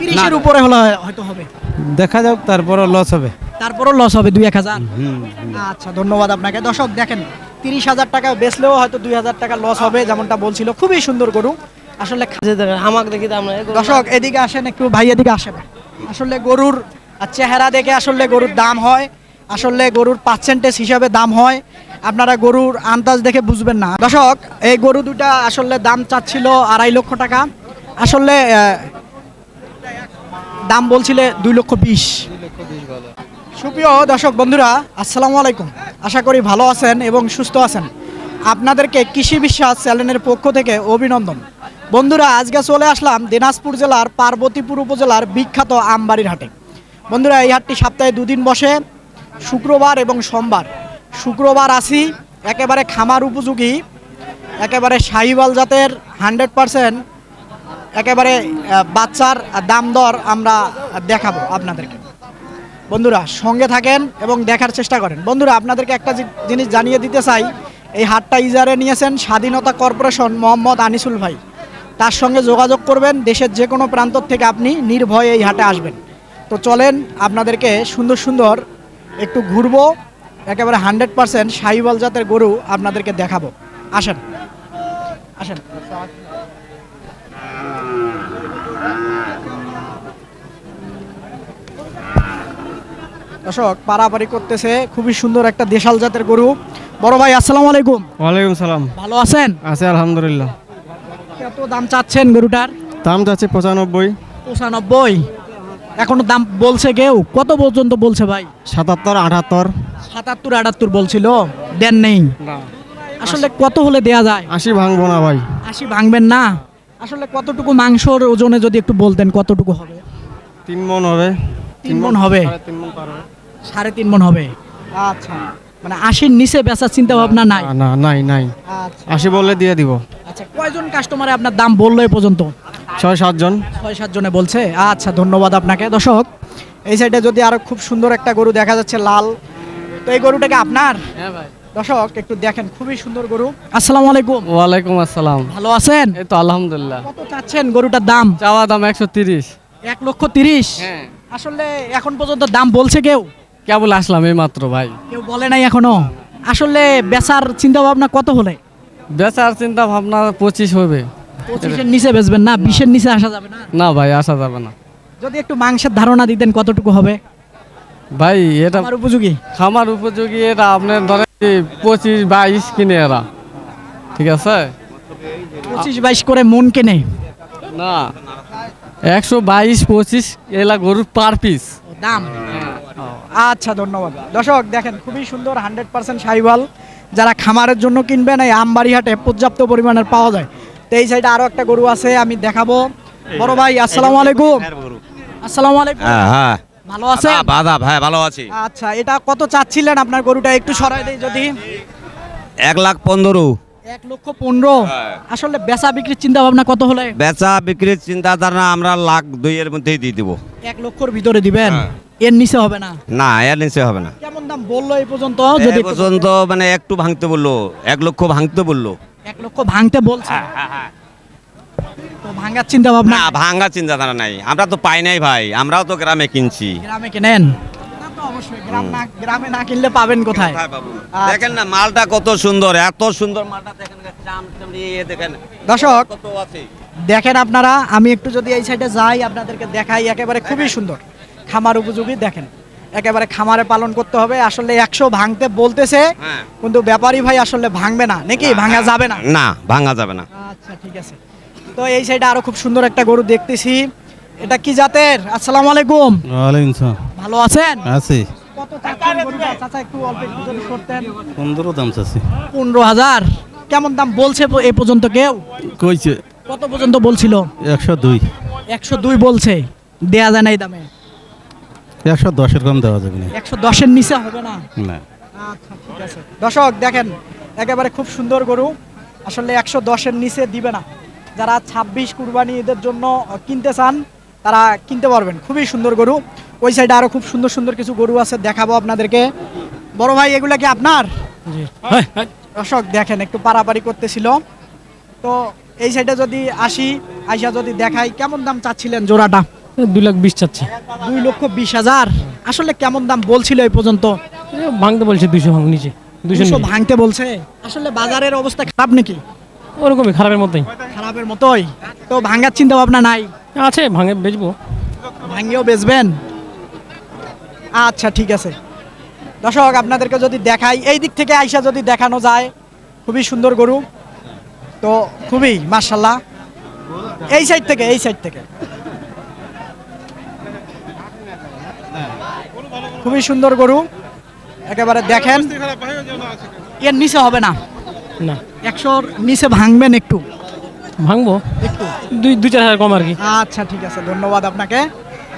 তিরিশের উপরে হলে হয়তো হবে। দেখা যাক তারপরও লস হবে। তারপরও লস হবে দুই এক হাজার। আচ্ছা ধন্যবাদ আপনাকে। দর্শক দেখেন তিরিশ হাজার টাকা বেচলেও হয়তো দুই হাজার টাকা লস হবে যেমনটা বলছিল। খুবই সুন্দর গরু। আসলে আমাকে দেখি দাম দর্শক এদিকে আসেন একটু ভাই এদিকে আসেন। আসলে গরুর চেহারা দেখে আসলে গরুর দাম হয়। আসলে গরুর পার্সেন্টেজ হিসাবে দাম হয়। আপনারা গরুর আন্দাজ দেখে বুঝবেন না। দর্শক এই গরু দুটা আসলে দাম চাচ্ছিল আড়াই লক্ষ টাকা। আসলে আহ, দাম বলছিলে দুই লক্ষ বিশ। সুপ্রিয় দর্শক বন্ধুরা, আসসালামু আলাইকুম। আশা করি ভালো আছেন এবং সুস্থ আছেন। আপনাদেরকে কৃষি বিশ্বাস চ্যানেলের পক্ষ থেকে অভিনন্দন। বন্ধুরা, আজকে চলে আসলাম দিনাজপুর জেলার পার্বতীপুর উপজেলার বিখ্যাত আমবাড়ির হাটে। বন্ধুরা, এই হাটটি সপ্তাহে দুদিন বসে, শুক্রবার এবং সোমবার। শুক্রবার আসি, একেবারে খামার উপযোগী, একেবারে শাহিওয়াল জাতের, হান্ড্রেড পারসেন্ট একেবারে বাচ্চার দাম দর আমরা দেখাবো আপনাদেরকে। বন্ধুরা, সঙ্গে থাকেন এবং দেখার চেষ্টা করেন। বন্ধুরা, আপনাদেরকে একটা জিনিস জানিয়ে দিতে চাই। এই হাটটা ইজারে নিয়েছেন স্বাধীনতা কর্পোরেশন মোহাম্মদ আনিসুল ভাই। তার সঙ্গে যোগাযোগ করবেন, দেশের যে কোনো প্রান্ত থেকে আপনি নির্ভয়ে এই হাটে আসবেন। তো চলেন, আপনাদেরকে সুন্দর সুন্দর একটু ঘুরবো। একেবারে হান্ড্রেড পারসেন্ট সাহিওয়াল জাতের গরু আপনাদেরকে দেখাবো। আসেন। আসেন। দর্শক পারাপারি করতেছে খুবই সুন্দর একটা দেশাল জাতের গরু। বড় ভাই আসসালামু আলাইকুম। ওয়ালাইকুম সালাম। ভালো আছেন? আছে আলহামদুলিল্লাহ। কত দাম চাচ্ছেন গরুটার? দাম যাচ্ছে পঁচানব্বই। পঁচানব্বই? এখনও দাম বলছে কেউ? কত পর্যন্ত বলছে ভাই? সাতাত্তর আটাত্তর। সাতাত্তর আটাত্তর বলছিল। দেন নেই। আসলে কত হলে দেয়া যায়? আশি ভাঙবো না ভাই। আশি ভাঙবেন না? আসলে কতটুকু মাংসর ওজনে যদি একটু বলতেন কতটুকু হবে? তিন মন হবে। তিন মন হবে? সাড়ে তিন মণ পার হবে। সাড়ে তিন মন হবে? আচ্ছা। মানে আশির নিচে বেচার চিন্তা ভাবনা নাই? না, না নাই নাই। আচ্ছা। আশি বললে দিয়ে দিব। আচ্ছা কয়জন কাস্টমারে আপনার দাম বলল এ পর্যন্ত? ছয় সাতজন ছয় সাত জনে বলছে? আচ্ছা ধন্যবাদ আপনাকে। দর্শক এই সাইডে যদি আরও খুব সুন্দর একটা গরু দেখা যাচ্ছে লাল তো এই গরুটাকে আপনার? হ্যাঁ ভাই। দর্শক একটু দেখেন খুবই সুন্দর গরু। আসসালামু আলাইকুম। ওয়ালাইকুম আসসালাম। ভালো আছেন? এই তো আলহামদুলিল্লাহ। কত চাচ্ছেন গরুটার দাম? চাওয়া দাম একশো তিরিশ। এক লক্ষ তিরিশ? হ্যাঁ। আসলে এখন পর্যন্ত দাম বলছে কেউ? কেবল আসলাম এই মাত্র ভাই। কেউ বলে নাই এখনও? আসলে বেচার চিন্তা ভাবনা কত হলে? বেচার চিন্তা ভাবনা পঁচিশ হবে। পঁচিশের নিচে বেচবেন না? বিশের নিচে আসা যাবে না? না ভাই আসা যাবে না। যদি একটু মাংসের ধারণা দিতেন কতটুকু হবে? ভাই এটা আমার উপযোগী? খামার উপযোগী এটা আপনার ধরেন কি পঁচিশ বাইশ কিনে এরা। ঠিক আছে? পঁচিশ বাইশ করে মন কেনে। না একশো বাইশ পঁচিশ এলা গরুর পার পিস। দাম। আচ্ছা ধন্যবাদ। দর্শক দেখেন খুবই সুন্দর হান্ড্রেড পার্সেন্ট সাইওয়াল। যারা খামারের জন্য কিনবেন এই আমবাড়ি হাটে পর্যাপ্ত পরিমাণের পাওয়া যায়। তো এই সাইডে আরও একটা গরু আছে আমি দেখাবো। বড় ভাই আসসালামু আলাইকুম। আসসালামু আলাইকুম। হ্যাঁ হ্যাঁ। ভালো আছেন? বাদা ভাই ভালো আছি। আচ্ছা এটা কত চাচ্ছিলেন আপনার গরুটা? একটু সরাই দেই যদি। এক লাখ পনেরো। এক লক্ষ পনেরো? আসলে বেচা বিক্রির চিন্তা ভাবনা কত হলে? বেচা বিক্রির চিন্তাধারা আমরা লাখ দুইয়ের মধ্যেই দিয়ে দিব। এক লক্ষর ভিতরে দিবেন? হ্যাঁ। এর নিচে হবে না? না এর নিচে হবে না। কেমন দাম বলল এই পর্যন্ত? যদি পর্যন্ত মানে একটু ভাঙতে বলল এক লক্ষ ভাঙতে বলল। এক লক্ষ ভাঙতে বলছে। তো ভাঙার চিন্তা ভাবনা না চিন্তাধারা নাই। আমরা তো পাই নাই ভাই আমরাও তো গ্রামে কিনছি। গ্রামে কেনেন? তা তো অবশ্যই গ্রাম না গ্রামে না কিনলে পাবেন কোথায়? কোথায় পাবো? দেখেন না মালটা কত সুন্দর এত সুন্দর মালটা দেখেন চাম চাম দিয়ে দেখেন। দর্শক দেখেন আপনারা আমি একটু যদি এই সাইডে যাই আপনাদেরকে দেখাই একেবারে খুবই সুন্দর। খামার উপযোগী দেখেন। একেবারে খামারে পালন করতে হবে আসলে একশো ভাঙতে বলতেছে হ্যাঁ। কিন্তু ব্যাপারী ভাই আসলে ভাঙবে না নাকি? ভাঙা যাবে না? না ভাঙা যাবে না। আচ্ছা ঠিক আছে। তো এই সাইডে আরও খুব সুন্দর একটা গরু দেখতেছি। এটা কি জাতের? আসসালামু আলাইকুম। ওয়ালাইকুম সালাম। ভালো আছেন? আছে। কত চাচ্ছেন গরুটা? চাচা একটু অল্প একটু যদি সরতেন পনেরো দাম চাচ্ছি। পনেরো হাজার। কেমন দাম বলছে এই পর্যন্ত কেউ? কইছে। কত পর্যন্ত বলছিল? একশো দুই। একশো দুই বলছে। দেয়া যায় না এই দামে। একশো দশের কম দেওয়া যাবে না। একশো দশের নিচে হবে না? না। আচ্ছা ঠিক আছে। দর্শক দেখেন একেবারে খুব সুন্দর গরু। আসলে একশো দশের নিচে দিবে না। যারা ছাব্বিশ কুরবানি ঈদের জন্য কিনতে চান তারা কিনতে পারবেন। খুবই সুন্দর গরু। ওই সাইডে আরও খুব সুন্দর সুন্দর কিছু গরু আছে দেখাবো আপনাদেরকে। বড় ভাই এগুলা কি আপনার? দর্শক দেখেন একটু পারাপারি করতেছিল। তো এই সাইডে যদি আসি আইসা যদি দেখাই কেমন দাম চাচ্ছিলেন জোড়াটা? দুই লাখ বিশ চাচ্ছে। দুই লক্ষ বিশ হাজার। আসলে কেমন দাম বলছিল এই পর্যন্ত? ভাঙতে বলছে দুইশো ভাঙ নিচে। দুইশো ভাঙতে বলছে? আসলে বাজারের অবস্থা খারাপ নাকি? ওরকমই খারাপের মতোই। খারাপের মতোই। তো ভাঙার চিন্তা ভাবনা নাই? আছে ভাঙে বেচবো। ভাঙিয়েও বেচবেন? আচ্ছা ঠিক আছে। দর্শক আপনাদেরকে যদি দেখাই এই দিক থেকে আইসা যদি দেখানো যায় খুবই সুন্দর গরু। তো খুবই মার্শাল্লাহ এই সাইড থেকে এই সাইড থেকে। খুবই সুন্দর গরু। একেবারে দেখেন। এর নিচে হবে না? না। একশোর নিচে ভাঙবেন একটু। ভাঙবো? একটু দুই দুই চার হাজার কম আর কি। আচ্ছা ঠিক আছে ধন্যবাদ আপনাকে।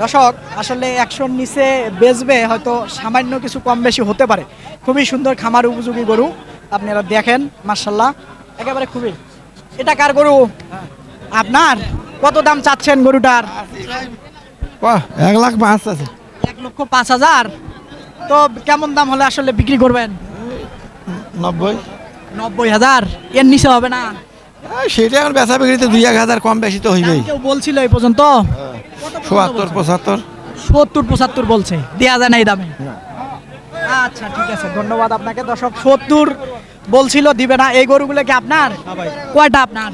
দর্শক আসলে একশোর নিচে বেচবে হয়তো সামান্য কিছু কম বেশি হতে পারে। খুবই সুন্দর খামার উপযোগী গরু আপনারা দেখেন মার্শাল্লাহ একেবারে খুবই। এটা কার গরু? আপনার? কত দাম চাচ্ছেন গরুটার? এক লাখ পাঁচ আছে। এক লক্ষ পাঁচ হাজার। তো কেমন দাম হলে আসলে বিক্রি করবেন? নব্বই। নব্বই হাজার। এর নিচে হবে না? সেটা এখন বেচা বিক্রিতে দুই এক হাজার কম বেশি তো হইবেই। দাম কেউ বলছিল এই পর্যন্ত? বলছে? পঁচাত্তর। সত্তর পঁচাত্তর বলছে। দেওয়া যায় না এই দামে। আচ্ছা ঠিক আছে ধন্যবাদ আপনাকে। দর্শক সত্তর বলছিল দিবে না। এই গরুগুলো কি আপনার? কয়টা আপনার?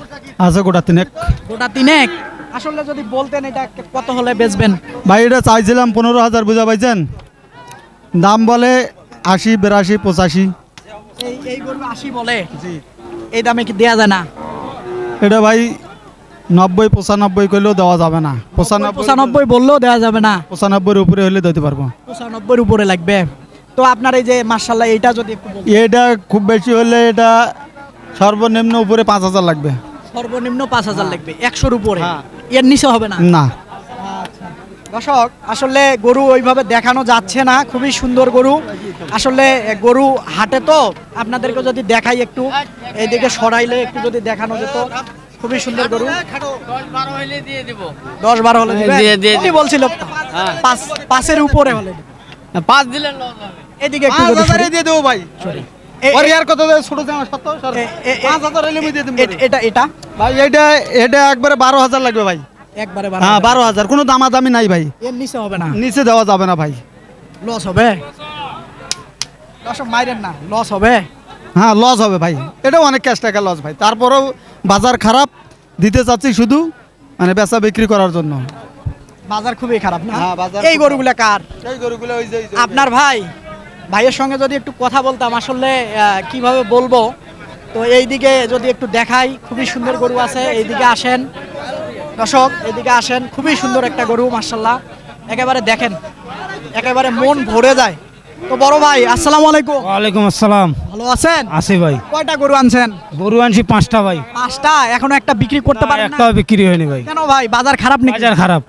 আছে গোটা তিনেক। গোটা তিনেক? আসলে যদি বলতেন এটা কত হলে বেচবেন? ভাই এটা চাইছিলাম পনেরো হাজার বুঝা পাইছেন? দাম বলে আশি বিরাশি পঁচাশি। এই এই গরু আশি বলে। এই দামে কি দেওয়া যায় না? এটা ভাই নব্বই পঁচানব্বই করলেও দেওয়া যাবে না। পঁচানব্বই পঁচানব্বই বললেও দেওয়া যাবে না। পঁচানব্বইয়ের উপরে হলে দিতে পারব। পঁচানব্বইয়ের উপরে লাগবে। তো আপনার এই যে মার্শাল্লাহ এইটা যদি এটা খুব বেশি হলে এটা সর্বনিম্ন উপরে পাঁচ হাজার লাগবে। সর্বনিম্ন পাঁচ হাজার লাগবে একশোর উপরে। হ্যাঁ। এর নিচে হবে না? না। দর্শক আসলে গরু ওইভাবে দেখানো যাচ্ছে না খুবই সুন্দর গরু। আসলে গরু হাটে তো আপনাদেরকে যদি দেখাই একটু এইদিকে সরাইলে একটু যদি দেখানো যেত খুবই সুন্দর গরু। দশ বারো হলে? দিয়ে- দিয়ে বলছিল পাঁচ পাঁচের উপরে হলে পাঁচ দিলেন এদিকে একটু দিয়ে দেবো ভাই। কত ছোট এটা এটা? ভাই এটা এটা একবারে বারো হাজার লাগবে ভাই। একবারে হ্যাঁ বারো হাজার। কোনো দামাদামি নাই ভাই। এর নিচে হবে না। নিচে দেওয়া যাবে না ভাই। লস হবে? দর্শক মাইরেন না। লস হবে? হ্যাঁ লস হবে ভাই। এটাও অনেক ক্যাশ টাকা লস ভাই। তারপরেও বাজার খারাপ দিতে চাচ্ছি শুধু মানে বেচা বিক্রি করার জন্য। বাজার খুবই খারাপ না? হ্যাঁ, এই গরুগুলা কার? এই গরুগুলো ওই যে আপনার ভাই? ভাইয়ের সঙ্গে যদি একটু কথা বলতাম আসলে কীভাবে বলব? তো এইদিকে যদি একটু দেখাই খুবই সুন্দর গরু আছে এইদিকে আসেন। দর্শক এদিকে আসেন খুবই সুন্দর একটা গরু মার্শাল্লাহ একেবারে দেখেন একেবারে মন ভরে যায়। তো বড় ভাই আসসালামু আলাইকুম। ওয়ালাইকুম আসসালাম। ভালো আছেন? আসি ভাই। কয়টা গরু আনছেন? গরু আনছি পাঁচটা ভাই। পাঁচটা? এখনও একটা বিক্রি করতে পারেন না? একটাও বিক্রি হয়নি ভাই। কেন ভাই? বাজার খারাপ নাকি? বাজার খারাপ।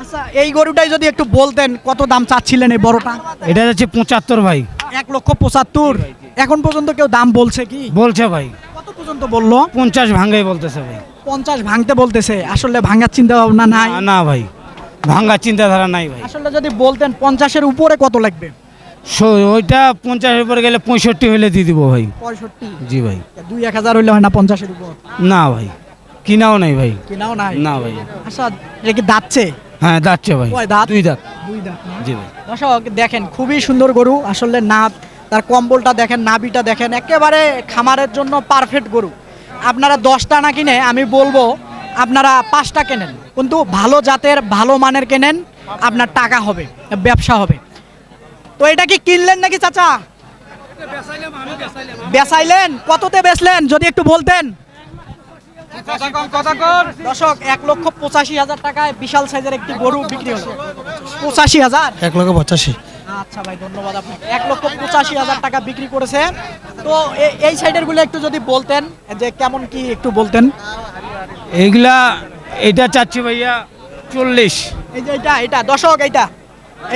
আচ্ছা এই গরুটাই যদি একটু বলতেন কত দাম চাচ্ছিলেন এই বড়টা? এটা যাচ্ছে পঁচাত্তর ভাই। এক লক্ষ পঁচাত্তর। এখন পর্যন্ত কেউ দাম বলছে কি? বলছে ভাই। কত পর্যন্ত বলল? পঞ্চাশ ভাঙ্গাই বলতেছে ভাই। পঞ্চাশ ভাঙতে বলতেছে আসলে ভাঙার চিন্তা ভাবনা নাই। না, ভাই ভাঙ্গার চিন্তাধারা নাই ভাই। আসলে যদি বলতেন পঞ্চাশের উপরে কত লাগবে? সো- ওইটা পঞ্চাশের উপরে গেলে পঁয়ষট্টি হলে দিয়ে দিব ভাই। পঁয়ষট্টি? জি ভাই। দুই এক হাজার হইলে হয় না পঞ্চাশের উপর? না ভাই কিনাও নাই ভাই। কিনাও নাই? না ভাই। আচ্ছা এটা কি দাঁতছে? হ্যাঁ দাঁতছে ভাই। দাঁত? দুই দাঁত। দুই দাঁত জি ভাই। দর্শক দেখেন খুবই সুন্দর গরু। আসলে নাপ তার কম্বলটা দেখেন নাবিটা দেখেন একেবারে খামারের জন্য পারফেক্ট গরু। আপনারা দশটা না কিনে, আমি বলব, আপনারা পাঁচটা কেনেন। কিন্তু ভালো জাতের, ভালো মানের কেনেন, আপনার টাকা হবে, ব্যবসা হবে। তো এটা কি কিনলেন নাকি চাচা? বেচাইলেন? কততে বেচলেন? যদি একটু বলতেন। দর্শক, এক লক্ষ পঁচাশি হাজার টাকায় বিশাল সাইজের একটি গরু বিক্রি হলো। পঁচাশি হাজার? এক লক্ষ পঁচাশি। আচ্ছা ভাই ধন্যবাদ আপনাকে। এক লক্ষ পঁচাশি হাজার টাকা বিক্রি করেছে তো এই সাইডেরগুলো একটু যদি বলতেন যে কেমন কি একটু বলতেন। এইগুলা এটা চাচ্ছি ভাইয়া চল্লিশ। এই যে এটা এটা দশক এইটা।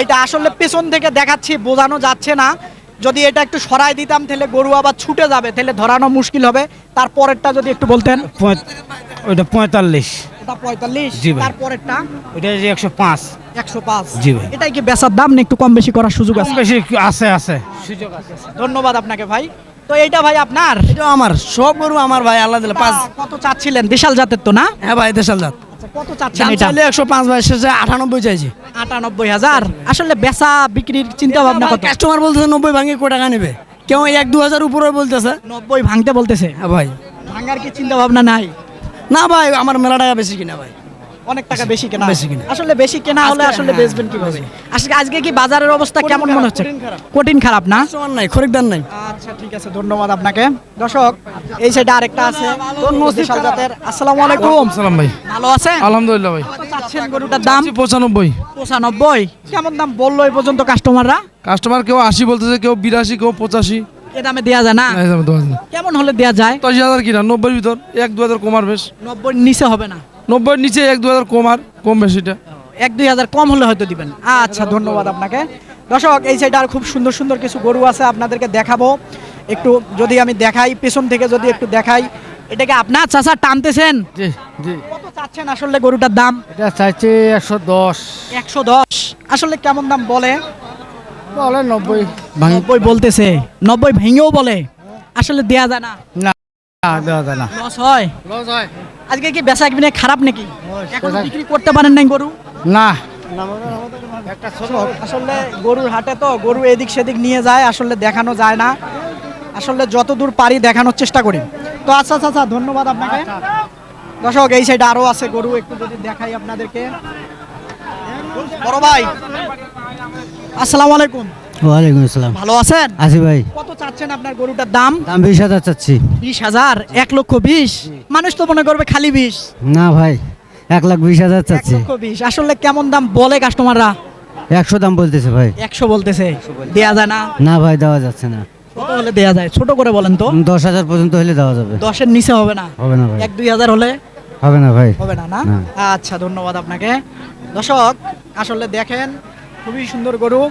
এইটা আসলে পেছন থেকে দেখাচ্ছি বোঝানো যাচ্ছে না। যদি এটা একটু সরাই দিতাম তাহলে গরু আবার ছুটে যাবে তাহলে ধরানো মুশকিল হবে। তারপরেরটা যদি একটু বলতেন। ওইটা পঁয়তাল্লিশ। এটা পঁয়তাল্লিশ জি ভাই। তারপরেরটা ওইটা যে একশো পাঁচ। একশো পাঁচ। জি ভাই। এটাই কি বেচার দাম না একটু কম বেশি করার সুযোগ আছে? বেশি আছে আছে। ধন্যবাদ আপনাকে ভাই। তো এইটা ভাই আপনার? এটা আমার সব গরু আমার ভাই আল্লাহ দিলে। পাঁচ কত চাচ্ছিলেন? বিশাল জাতের তো না? হ্যাঁ ভাই দেশাল জাত। আচ্ছা কত চাচ্ছেন এটা? একশো পাঁচ বাইশ আটানব্বই চাইছি। আটানব্বই হাজার। আসলে বেচা বিক্রির চিন্তা ভাবনা কত? কাস্টমার বলতেছে নব্বই ভাঙে কো টাকা নেবে? কেউ এক দু হাজার উপরে বলতেছে। নব্বই ভাঙতে বলতেছে? হ্যাঁ ভাই। ভাঙার কি চিন্তা ভাবনা নাই? না ভাই আমার মেলা টাকা বেশি কিনা ভাই। অনেক টাকা বেশি কেনা। বেশি কেনা। আসলে বেশি কেনা হলে আসলে হ্যাঁ, বেচবেন কীভাবে? আজকে আজকে কি বাজারের অবস্থা কেমন মনে হচ্ছে? কঠিন খারাপ। না? কাস্টমার নাই খরিদ্দার নাই। আচ্ছা ঠিক আছে ধন্যবাদ আপনাকে। দর্শক এই সাইডে আরেকটা আছে দেশাল জাতের। আসসালামু আলাইকুম। সালাম ভাই। ভালো আছেন? আলহামদুলিল্লাহ ভাই। কত চাচ্ছেন গরুটার দাম? পঁচানব্বই। পঁচানব্বই। কেমন দাম বলল এই পর্যন্ত কাস্টমাররা কাস্টমার কেউ আশি বলতেছে কেউ বিরাশি কেউ পঁচাশি। এ দামে দেওয়া যায় না। কেমন হলে দেওয়া যায়? পঁচাশি হাজার কিনা নব্বই ভিতর এক দু হাজার কমার বেশ। নব্বই নিচে হবে না? নব্বই নিচে এক দু হাজার কমার কম বেশিটা এক দুই হাজার কম হলে হয়তো দিবেন। আচ্ছা ধন্যবাদ আপনাকে। দর্শক এই সাইডে আর খুব সুন্দর সুন্দর কিছু গরু আছে আপনাদেরকে দেখাবো। একটু যদি আমি দেখাই পেছন থেকে যদি একটু দেখাই এটাকে আপনার চাচা টানতেছেন? জি জি। কত চাচ্ছেন আসলে গরুটার দাম? এটা চাইছে একশো দশ। একশো দশ। আসলে কেমন দাম বলে? বলে নব্বই। নব্বই বলতেছে। নব্বই ভেঙেও বলে। আসলে দেয়া যায় না। দেওয়া যায় না। লস হয়। লস হয়। আজকে কি বেচা কিনে খারাপ নাকি? এখন বিক্রি করতে পারেন নাই গরু? না। আসলে গরুর হাটে তো গরু এদিক সেদিক নিয়ে যায় আসলে দেখানো যায় না। আসলে যতদূর পারি দেখানোর চেষ্টা করি। তো আচ্ছা আচ্ছা আচ্ছা ধন্যবাদ আপনাকে। দর্শক এই সাইডে আরও আছে গরু একটু যদি দেখাই আপনাদেরকে। বড় ভাই। আসসালামু আলাইকুম। ওয়ালাইকুম আসসালাম। ভালো আছেন? আসি ভাই। কত চাচ্ছেন আপনার গরুটার দাম? দাম বিশ হাজার চাচ্ছি। বিশ হাজার এক লক্ষ বিশ? মানুষ তো মনে করবে খালি বিশ। না ভাই এক লাখ বিশ হাজার এক চাচ্ছি। লক্ষ বিশ। আসলে কেমন দাম বলে কাস্টমাররা একশো দাম বলতেছে ভাই। একশো বলতেছে। দেয়া যায় না? না ভাই দেওয়া যাচ্ছে না। কত হলে দেয়া যায়। ছোট করে বলেন তো। দশ হাজার পর্যন্ত হলে দেওয়া যাবে। দশের নিচে হবে না। হবে না ভাই। এক দুই হাজার হলে হবে না ভাই। হবে না না? না। আচ্ছা ধন্যবাদ আপনাকে। দর্শক আসলে দেখেন খুবই সুন্দর গরু।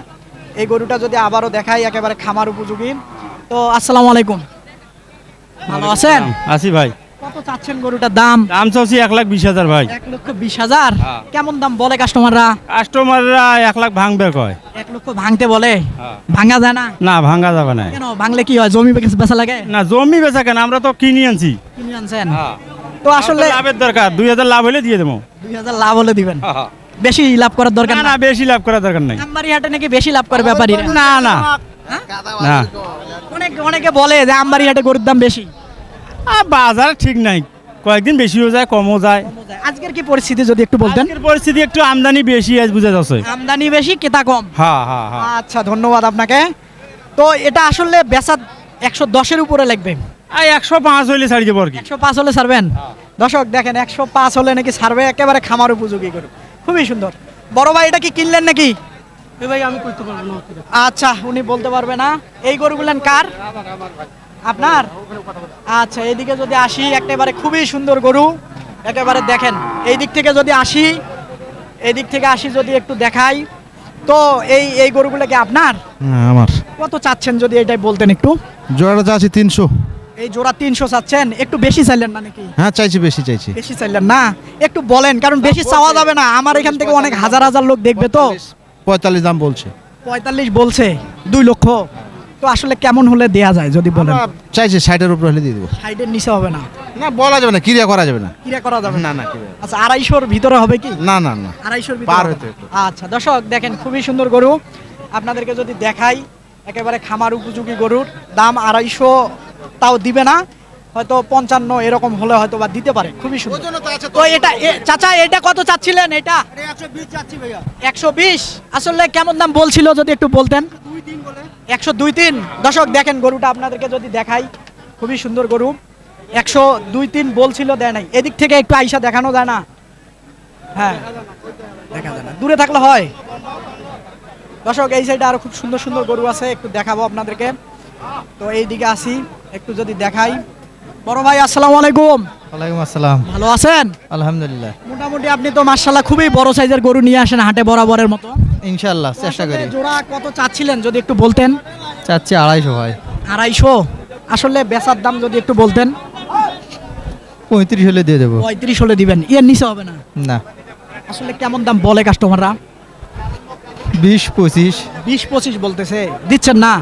এই গরুটা যদি আবারও দেখাই একেবারে খামার উপযোগী। তো আসসালামু আলাইকুম। ভালো আছেন? আসি ভাই। কত চাচ্ছেন গরুটার দাম? দাম চাচ্ছি এক লাখ বিশ হাজার ভাই। এক লক্ষ বিশ হাজার? কেমন দাম বলে কাস্টমাররা কাস্টমাররা এক লাখ ভাঙবে কয়? এক লক্ষ ভাঙতে বলে? ভাঙা যায় না? না ভাঙা যাবে না। কেন? ভাঙলে কি হয়? জমি বেচা- লাগে? না জমি বেচা কেন? আমরা তো কিনে আনছি। কিনে আনছেন? তো আসলে লাভের দরকার। দুই হাজার লাভ হলে দিয়ে দেবো। দুই হাজার লাভ হলে দিবেন। বেশি লাভ করার দরকার না বেশি লাভ করার দরকার নাই। আমবাড়ি হাটে নাকি বেশি লাভ করে ব্যাপারী না? না না। অনেক অনেকে বলে যে আমবাড়ি হাটে গরুর দাম বেশি। আর বাজার ঠিক নাই। কয়েকদিন বেশিও যায় কমও যায়। আজকের কি পরিস্থিতি যদি একটু বলতেন? আজকের পরিস্থিতি একটু আমদানি বেশি আজ বুঝা যাচ্ছে। আমদানি বেশি কেতা কম। হ্যাঁ হ্যাঁ হ্যাঁ আচ্ছা ধন্যবাদ আপনাকে। তো এটা আসলে বেচা একশো দশের উপরে লাগবে। আর একশো পাঁচ হইলে ছাড়ি যাব আর কি। একশো পাঁচ হলে ছাড়বেন? দর্শক দেখেন একশো পাঁচ হলে নাকি ছাড়বে? একেবারে খামার উপযোগী গরু। খুবই সুন্দর। বড় ভাই এটা কি কিনলেন নাকি? ভাই আমি করতে পারব না। আচ্ছা উনি বলতে পারবে না। এই গরুগুলেন কার? আপনার? আচ্ছা এইদিকে যদি আসি একেবারে খুবই সুন্দর গরু। একেবারে দেখেন এই দিক থেকে যদি আসি এই দিক থেকে আসি যদি একটু দেখাই। তো এই এই গরুগুলো কি আপনার? হ্যাঁ আমার। কত চাচ্ছেন যদি এটাই বলতেন একটু? জোড়াটা চাচ্ছি তিনশো। এই জোড়া তিনশো চাচ্ছেন। একটু বেশি চাইলেন না নাকি? হ্যাঁ চাইছি বেশি চাইছি। বেশি চাইলেন না? একটু বলেন কারণ বেশি চাওয়া যাবে না। আমার এখান থেকে অনেক হাজার হাজার লোক দেখবে তো। পঁয়তাল্লিশ দাম বলছে। পঁয়তাল্লিশ বলছে দুই লক্ষ। তো আসলে কেমন হলে দেয়া যায় যদি বলেন? চাইছি ষাটের উপরে হলে দিয়ে দেবো। নিচে হবে না? না বলা যাবে না ক্রিয়া করা যাবে না। কিরা করা যাবে না? না আচ্ছা আড়াইশোর ভিতরে হবে কি? না না না। আড়াইশোর পার হবে। আচ্ছা দর্শক দেখেন খুবই সুন্দর গরু। আপনাদেরকে যদি দেখাই একেবারে খামার উপযোগী গরুর। দাম আড়াইশো তাও দিবে না হয়তো পঞ্চান্ন এরকম হলে হয়তো বা দিতে পারে খুবই সুন্দর। তো এটা চাচা এটা কত চাচ্ছিলেন এটা? একশো বিশ আসলে কেমন দাম বলছিল যদি একটু বলতেন? একশো দুই তিন দর্শক দেখেন গরুটা আপনাদেরকে যদি দেখাই খুবই সুন্দর গরু। একশো দুই তিন বলছিল দেয় নাই। এদিক থেকে একটু আইসা দেখানো যায় না? হ্যাঁ। দেখা যায় না। দূরে থাকলে হয়। দর্শক এই সাইডে আরও খুব সুন্দর সুন্দর গরু আছে একটু দেখাবো আপনাদেরকে। তো এই দিকে আসি একটু যদি দেখাই। বড় ভাই আসসালামু আলাইকুম। ওয়ালাইকুম আসসালাম। ভালো আছেন? আলহামদুলিল্লাহ। মোটামুটি আপনি তো মার্শাল্লাহ খুবই বড় সাইজের গরু নিয়ে আসেন হাটে বরাবরের মতো। ইনশাল্লাহ আসলে জোড়া কত চাচ্ছিলেন যদি একটু বলতেন? চাচ্ছি আড়াইশো ভাই। আড়াইশো? আসলে বেচার দাম যদি একটু বলতেন। পঁয়ত্রিশ হলে দিয়ে দেবো। পঁয়ত্রিশ হলে দিবেন এর নিচে হবে না? না। আসলে কেমন দাম বলে কাস্টমাররা বিশ পঁচিশ। বিশ পঁচিশ বলতেছে দিচ্ছেন না?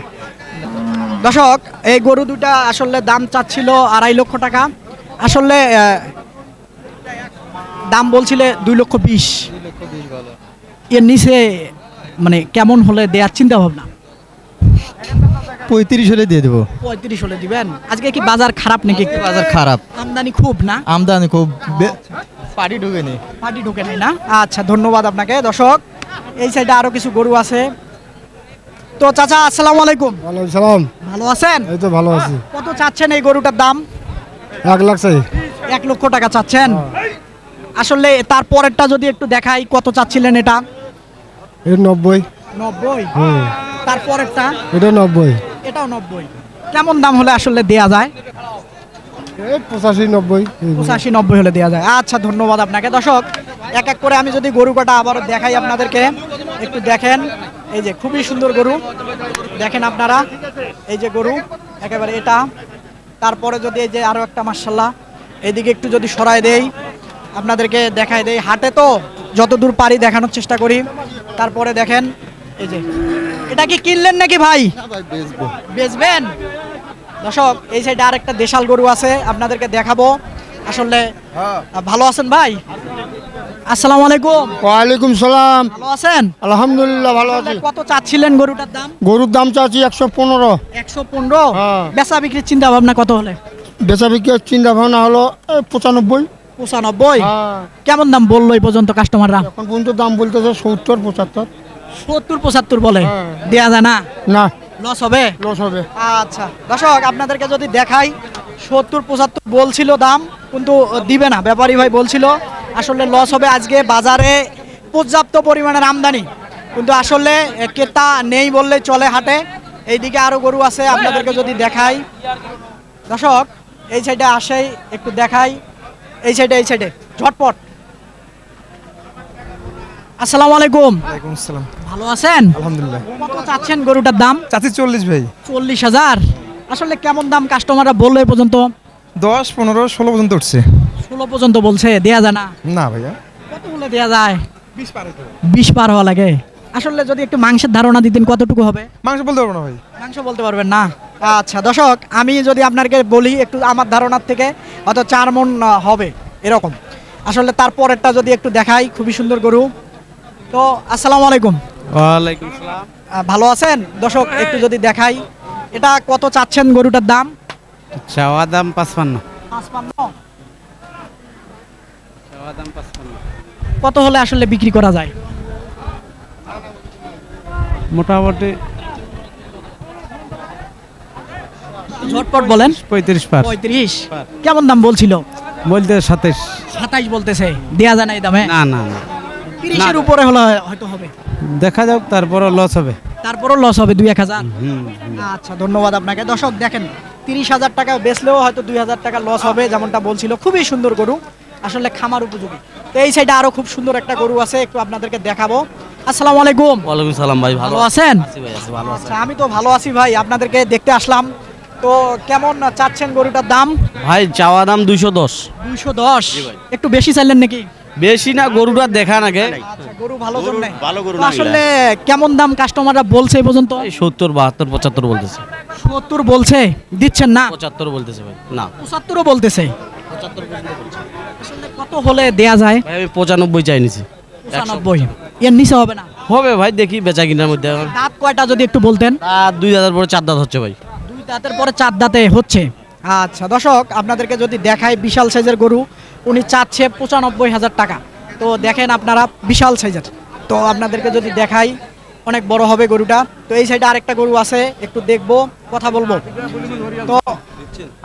দর্শক এই গরু দুটা আসলে দাম চাচ্ছিল আড়াই লক্ষ টাকা। আসলে দাম বলছিলে দুই লক্ষ বিশ। এর নিচে মানে কেমন হলে দেওয়ার চিন্তা ভাবনা পঁয়ত্রিশ হলে দিয়ে দেবো। পঁয়ত্রিশ হলে দিবেন। আজকে কি বাজার খারাপ নাকি? বাজার খারাপ। আমদানি খুব না? আমদানি খুব। পার্টি ঢুকেনি। পার্টি ঢুকে নাই না? আচ্ছা ধন্যবাদ আপনাকে। দর্শক এই সাইডে আরও কিছু গরু আছে। তো চাচা আসসালামু আলাইকুম। ওয়ালাইকুম সালাম। ভালো আছেন? এই তো ভালো আছি। কত চাচ্ছেন এই গরুটার দাম? এক লাখ চাই। এক লক্ষ টাকা চাচ্ছেন? আসলে তারপরেরটা যদি একটু দেখাই কত চাচ্ছিলেন এটা? এই নব্বই। নব্বই? হুম। তারপরেরটা এটা নব্বই। এটাও নব্বই। কেমন দাম হলে আসলে দেয়া যায়? এই পঁচাশি নব্বই। পঁচাশি নব্বই হলে দেওয়া যায়। আচ্ছা ধন্যবাদ আপনাকে। দর্শক এক এক করে আমি যদি গরু কাটা আবার দেখাই আপনাদেরকে একটু দেখেন। এই যে খুবই সুন্দর গরু। দেখেন আপনারা এই যে গরু একেবারে এটা। তারপরে যদি এই যে আরও একটা মার্শাল্লাহ এদিকে একটু যদি সরাই দেই আপনাদেরকে দেখাই দেই। হাটে তো যত দূর পারি দেখানোর চেষ্টা করি। তারপরে দেখেন এই যে এটা কি কিনলেন নাকি ভাই? বেচবেন? দর্শক এই সাইডে আর একটা দেশাল গরু আছে আপনাদেরকে দেখাবো। আসলে ভালো আছেন ভাই? আসসালামু আলাইকুম। ওয়ালাইকুম সালাম। ভালো আছেন? আলহামদুলিল্লাহ ভালো আছি। কত চাচ্ছিলেন গরুটার দাম? গরুর দাম চাচ্ছি একশো পনেরো। একশো পনেরো? হ্যাঁ। বেচা বিক্রির চিন্তা ভাবনা কত হলে? বেচা বিক্রির চিন্তা ভাবনা হলো এই পঁচানব্বই। পঁচানব্বই? হ্যাঁ। কেমন দাম বলল এই পর্যন্ত কাস্টমাররা এখন পর্যন্ত দাম বলতেছে সত্তর পঁচাত্তর। সত্তর পঁচাত্তর বলে? হ্যাঁ। দেয়া যায় না? না। লস হবে? লস হবে। আচ্ছা। দর্শক আপনাদেরকে যদি দেখাই সত্তর পঁচাত্তর বলছিল দাম কিন্তু দিবে না। ব্যাপারী ভাই বলছিল আসলে লস হবে আজকে বাজারে পর্যাপ্ত পরিমাণের আমদানি। কিন্তু আসলে ক্রেতা নেই বললে চলে হাটে। এইদিকে আরও গরু আছে আপনাদেরকে যদি দেখাই। দর্শক এই সাইডে আসেই একটু দেখাই। এই সাইডে এই সাইডে ঝটপট। আসসালামু আলাইকুম। ওয়ালাইকুম আসসালাম। ভালো আছেন? আলহামদুলিল্লাহ। কত চাচ্ছেন গরুটার দাম? চাচি চল্লিশ ভাই। চল্লিশ হাজার। আসলে কেমন দাম? কাস্টমাররা বলল এ পর্যন্ত। দশ পনেরো ষোলো পর্যন্ত উঠছে। ষোলো পর্যন্ত বলছে দেয়া যায় না। না ভাইয়া। কত হলে দেয়া যায়? বিশ পার হওয়া লাগে। আসলে যদি একটু মাংসের ধারণা দিতেন কতটুকু হবে? মাংস বলতে পারব না ভাই। মাংস বলতে পারবেন না? আচ্ছা দর্শক আমি যদি আপনাকে বলি একটু আমার ধারণার থেকে হয়তো চার মন হবে এরকম। আসলে তারপরেরটা যদি একটু দেখাই খুবই সুন্দর গরু। তো আসসালামু আলাইকুম। ওয়ালাইকুম সালাম ভালো আছেন? দর্শক একটু যদি দেখাই এটা কত চাচ্ছেন গরুটার দাম? চাওয়া দাম পাঁচপান্ন। পাঁচপান্ন? চাওয়া দাম পাঁচপান্ন। কত হলে আসলে বিক্রি করা যায়? মোটামুটি ঝটপট বলেন। পঁয়ত্রিশ পার। পঁয়ত্রিশ। কেমন দাম বলছিল? বলতে সাতাইশ। সাতাইশ বলতেছে। দেয়া যায় না এই দামে? না না না। তিরিশের উপরে হলে হয়তো হবে। দেখা যাক তারপরও লস হবে। তারপরও লস হবে দুই এক হাজার। আচ্ছা ধন্যবাদ আপনাকে। দর্শক দেখেন তিরিশ হাজার টাকা বেচলেও হয়তো দুই হাজার টাকা লস হবে যেমনটা বলছিল। খুবই সুন্দর গরু আসলে খামার উপযোগী। তো এই সাইডে আরও খুব সুন্দর একটা গরু আছে একটু আপনাদেরকে দেখাবো। আসসালামু আলাইকুম। ওয়ালাইকুম সালাম ভাই ভালো আছেন? ভালো আচ্ছা আমি তো ভালো আছি ভাই আপনাদেরকে দেখতে আসলাম। তো কেমন চাচ্ছেন গরুটার দাম? ভাই চাওয়া দাম দুইশো দশ। দুইশো দশ। একটু বেশি চাইলেন নাকি? বেশি না গরুটা দেখা নাকি আচ্ছা গরু ভালো ভালো গরু না আসলে কেমন দাম কাস্টমাররা বলছে এই পর্যন্ত? সত্তর বাহাত্তর পঁচাত্তর বলতেছে। সত্তর বলছে? দিচ্ছেন না? পঁচাত্তর বলতেছে ভাই। না। পঁচাত্তরও বলতেছে? আসলে কত হলে দেয়া যায়? ভাই আমি পঁচানব্বই চাই নিছি। পঁচানব্বই। এর নিচে হবে না? হবে ভাই দেখি বেচা কিনার মধ্যে। দাঁত কয়টা যদি একটু বলতেন? আর দুই হাজার পরে চার দাঁত হচ্ছে ভাই। দুই দাঁতের পরে চার দাঁতে হচ্ছে। আচ্ছা দর্শক আপনাদেরকে যদি দেখায় বিশাল সাইজের গরু উনি চাচ্ছে পঁচানব্বই হাজার টাকা। তো দেখেন আপনারা বিশাল সাইজের তো আপনাদেরকে যদি দেখাই অনেক বড় হবে গরুটা। তো এই সাইডে আরেকটা গরু আছে একটু দেখব কথা বলব। তো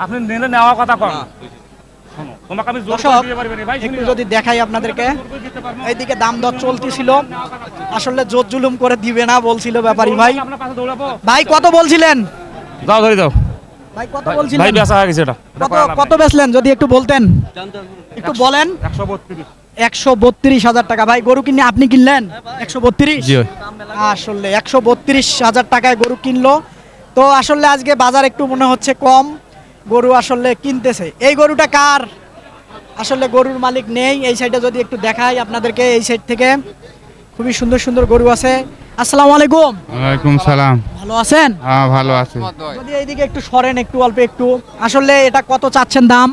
আপনি নিলে নেওয়ার কথা কন। একটু যদি দেখাই আপনাদেরকে এইদিকে দাম দর চলতেছিল। আসলে জোর জুলুম করে দিবে না বলছিল ব্যাপারী ভাই। ভাই কত বলছিলেন? দাও ধরে দাও। ভাই কত বলছিলেন? ভাই বেচা হয়ে গেছে এটা। কত কত বেচলেন? যদি একটু বলতেন। একটু বলেন। একশো বত্রিশ একশো বত্রিশ হাজার টাকা। ভাই গরু কিনে আপনি কিনলেন? একশো বত্রিশ? জি আসলে একশো বত্রিশ হাজার টাকায় গরু কিনলো। তো আসলে আজকে বাজার একটু মনে হচ্ছে কম। গরু আসলে কিনতেছে। এই গরুটা কার? আসলে গরুর মালিক নেই। এই সাইডে যদি একটু দেখাই আপনাদেরকে এই সাইড থেকে। খুবই সুন্দর সুন্দর গরু আছে। আসসালামু আলাইকুম। ওয়ালাইকুম সালাম। ভালো আছেন? হ্যাঁ ভালো আছে। যদি এইদিকে একটু সরেন একটু অল্প একটু। আসলে এটা কত চাচ্ছেন দাম?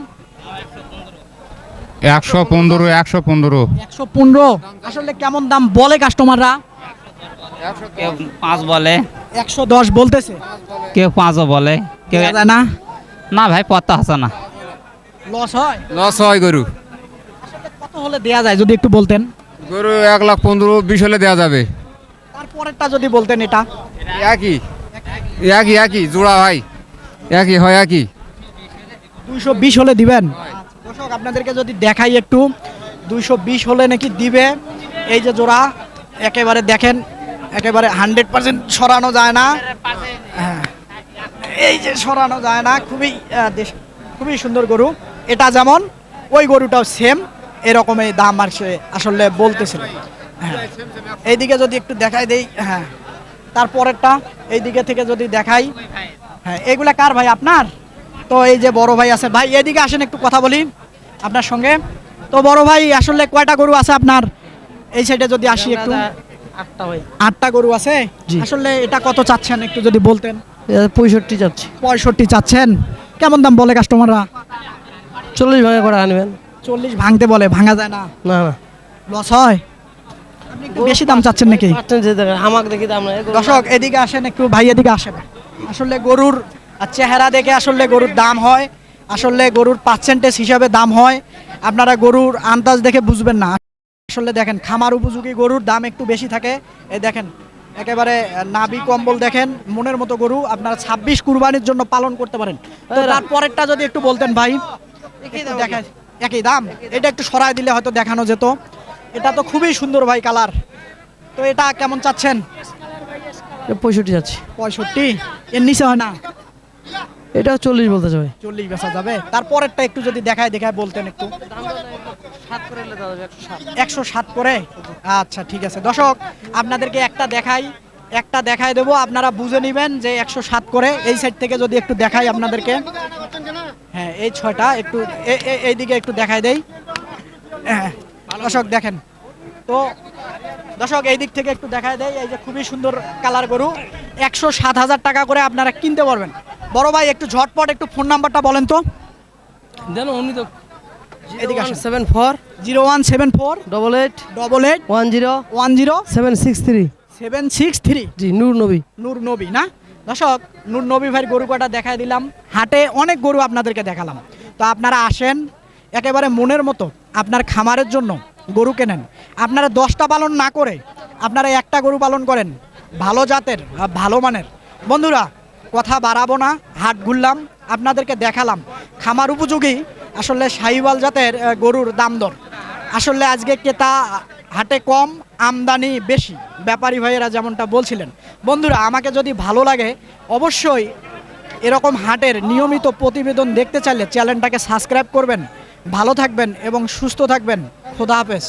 একশো পনেরো একশো পনেরো। একশো পনেরো। আসলে কেমন দাম বলে কাস্টমাররা কেউ পাঁচ বলে। একশো দশ বলতেছে। কেউ পাঁচও বলে। কেউ না? না ভাই পত্তা হাসা না। লস হয়? লস হয় গরু। কত হলে দেয়া যায় যদি একটু বলতেন? গরু এক লাখ পনেরো বিশ হলে দেওয়া যাবে। তারপরেরটা যদি বলতেন এটা। একই। একই একই জোড়া ভাই। একই হয় একই। দুইশো বিশ হলে দিবেন? দর্শক আপনাদেরকে যদি দেখাই একটু দুইশো বিশ হলে নাকি দিবে? এই যে জোড়া একেবারে দেখেন একেবারে হান্ড্রেড পার্সেন্ট সরানো যায় না। হ্যাঁ এই যে সরানো যায় না খুবই খুবই সুন্দর গরু। এটা যেমন ওই গরুটাও সেম। এরকমই দাম আর সে আসলে বলতেছিল। হ্যাঁ। এইদিকে যদি একটু দেখাই দেই হ্যাঁ। তারপরেরটা এইদিকে থেকে যদি দেখাই হ্যাঁ এগুলা কার ভাই আপনার? তো এই যে বড় ভাই আছে ভাই এদিকে আসেন একটু কথা বলি আপনার সঙ্গে। তো বড় ভাই আসলে কয়টা গরু আছে আপনার? এই সাইডে যদি আসি একটু। আটটা ভাই। আটটা গরু আছে? আসলে এটা কত চাচ্ছেন একটু যদি বলতেন? পঁয়ষট্টি চাচ্ছি। পঁয়ষট্টি চাচ্ছেন। কেমন দাম বলে কাস্টমাররা চল্লিশ ভাগে করে আনবেন। চল্লিশ ভাঙতে বলে ভাঙা যায় না। না না। লস হয়? আপনি একটু বেশি দাম চাচ্ছেন নাকি? পার্সেন্ট যে দেখেন আমাকে দেখি দাম নাই। দর্শক এদিকে আসেন একটু ভাই এদিকে আসেন। আসলে গরুর চেহারা দেখে আসলে গরুর দাম হয়। আসলে গরুর পার্সেন্টেজ হিসাবে দাম হয়। আপনারা গরুর আন্দাজ দেখে বুঝবেন না। আসলে দেখেন খামার উপযোগী গরুর দাম একটু বেশি থাকে। এই দেখেন একেবারে নাভি কম্বল দেখেন মনের মতো গরু। আপনারা ছাব্বিশ কুরবানির জন্য পালন করতে পারেন। তো তারপরেরটা যদি একটু বলতেন ভাই। একটু দেখায়। একই দাম? এটা একটু সরায় দিলে হয়তো দেখানো যেত। এটা তো খুবই সুন্দর ভাই কালার। তো এটা কেমন চাচ্ছেন? পঁয়ষট্টি যাচ্ছে পঁয়ষট্টি? এর নিচে হয় না? এটা চল্লিশ বলতে ভাই চল্লিশ বেচা যাবে। তারপরেরটা একটু যদি দেখায় দেখায় বলতেন একটু। একশো সাত করে? আচ্ছা ঠিক আছে। দর্শক আপনাদেরকে একটা দেখাই। একটা দেখাই দেবো। আপনারা বুঝে নেবেন যে একশো সাত করে। এই সাইড থেকে যদি একটু দেখাই আপনাদেরকে। হ্যাঁ এই ছয়টা একটু এইদিকে একটু দেখাই দেই। হ্যাঁ, দর্শক দেখেন। তো দর্শক এই দিক থেকে একটু দেখায় দেয় এই যে খুবই সুন্দর কালার গরু। একশো সাত হাজার টাকা করে আপনারা কিনতে পারবেন। বড় ভাই একটু ঝটপট একটু ফোন নাম্বারটা বলেন তো। দেন উনি তো এদিকে seven four zero one seven four double eight double eight one zero one zero seven six three seven six three. জি নূর নবী। নূর নবী না? দর্শক নবী ভাইয়ের গরু কটা দেখায় দিলাম। হাটে অনেক গরু আপনাদেরকে দেখালাম। তো আপনারা আসেন, একেবারে মনের মতো আপনার খামারের জন্য গরু কেনেন। আপনারা দশটা পালন না করে আপনারা একটা গরু পালন করেন। ভালো জাতের ভালো মানের। বন্ধুরা, কথা বাড়াবো না, হাট ঘুরলাম, আপনাদেরকে দেখালাম। খামার উপযোগী, আসলে সাহিওয়াল জাতের গরুর দাম দর। আসলে আজকে ক্রেতা হাটে কম, আমদানি বেশি। ব্যাপারী ভাইয়েরা যেমনটা বলছিলেন। বন্ধুরা, আমাকে যদি ভালো লাগে, অবশ্যই এরকম হাটের নিয়মিত প্রতিবেদন দেখতে চাইলে চ্যানেলটাকে সাবস্ক্রাইব করবেন। ভালো থাকবেন এবং সুস্থ থাকবেন। খোদা হাফেজ।